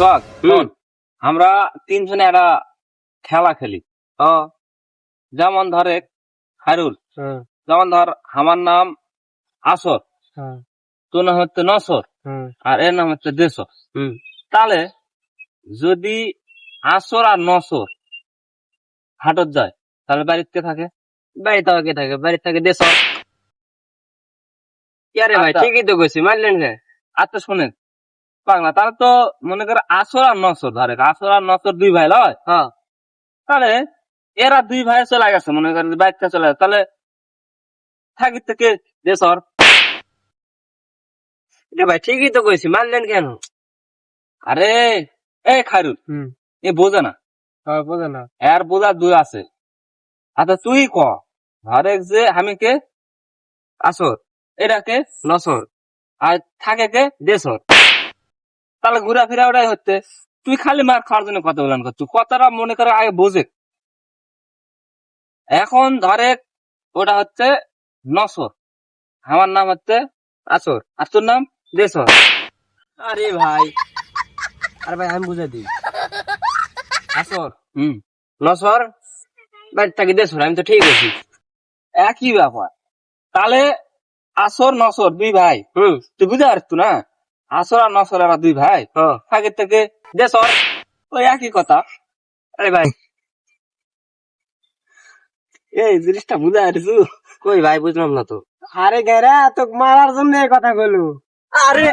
সোহাগ আমরা তিনজনে একটা খেলা খেলি। যেমন ধরে হারুল যেমন ধর আমার নাম আসর তোর নাম হচ্ছে নসর আর এর নাম হচ্ছে দেশর। তাহলে যদি আসর আর নসর হাটত যায় তাহলে বাড়িতে কে থাকে? বাড়ি তো কে থাকে? বাড়ি থাকে দেশ আরে ভাই। ঠিকই তো কইছি মানলেন কে? আচ্ছা শোনেন পাগলা তাহলে তো মনে করে আসর আর নসর ধরে আসর আর নসর দুই ভাই লয়? হ্যাঁ। তাহলে এরা দুই ভাই চলে গেছে মনে করেন বাইকটা চলে গেছে তাহলে থাকি থেকে দেশর আরে ভাই ঠিকই তো কইছি মানলেন কেন? আরে এ খাইরুল এ বোঝে না। হ্যাঁ বোঝে না। এর বোঝা দুই আছে। আচ্ছা তুই ক? ধরে যে আমি কে? আসর। এটাকে নসর। আর থাকে কে? দেশর। তাহলে ঘুরা ফিরা ওটাই হচ্ছে। তুই খালি মার খাওয়ার জন্য কথা বলেন করছিস। কথাটা মনে করে আগে বোঝে। এখন ধরে, ওটা হচ্ছে নসর। আমার নাম হচ্ছে আসর। আর তোর নাম? দেশর। আরে ভাই। আরে ভাই, আমি বুঝাই দিই। আসর। হুম। নসর? বাড়ি থাকে দেশর? আমি তো ঠিক আছি একই ব্যাপার। তাহলে আসর, নসর, দুই ভাই। হুম। তুই বুঝতে পারছ না? আসর আর নসর আর দুই ভাই? আগের আগে থেকে দেশর ওই একই কথা। আরে ভাই। এই জিনিসটা বুঝতে পারছু কই ভাই বুঝলাম না তো। আরে গেরা তোকে মারার জন্য এই কথা কইলু। আরে!